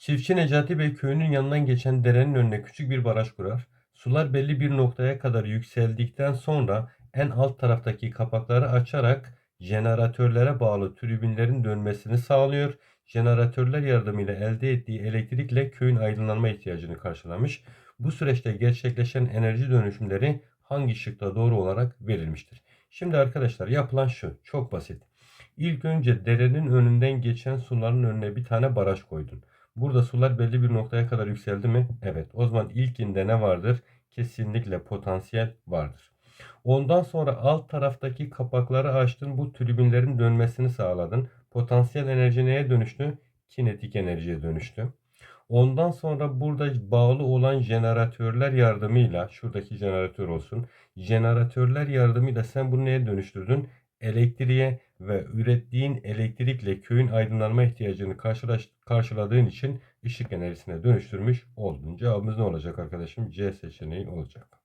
Çiftçi Necati Bey köyünün yanından geçen derenin önüne küçük bir baraj kurar. Sular belli bir noktaya kadar yükseldikten sonra en alt taraftaki kapakları açarak jeneratörlere bağlı tribünlerin dönmesini sağlıyor. Jeneratörler yardımıyla elde ettiği elektrikle köyün aydınlanma ihtiyacını karşılamış. Bu süreçte gerçekleşen enerji dönüşümleri hangi şıkta doğru olarak verilmiştir? Şimdi arkadaşlar yapılan şu çok basit. İlk önce derenin önünden geçen suların önüne bir tane baraj koydun. Burada sular belli bir noktaya kadar yükseldi mi? Evet. O zaman ilkinde ne vardır? Kesinlikle potansiyel vardır. Ondan sonra alt taraftaki kapakları açtın. Bu tribünlerin dönmesini sağladın. Potansiyel enerji neye dönüştü? Kinetik enerjiye dönüştü. Ondan sonra burada bağlı olan jeneratörler yardımıyla şuradaki jeneratör olsun. Jeneratörler yardımıyla sen bunu neye dönüştürdün? Elektriğe ve ürettiğin elektrikle köyün aydınlanma ihtiyacını karşılaş, karşıladığın için ışık enerjisine dönüştürmüş oldun. Cevabımız ne olacak arkadaşım? C seçeneği olacak.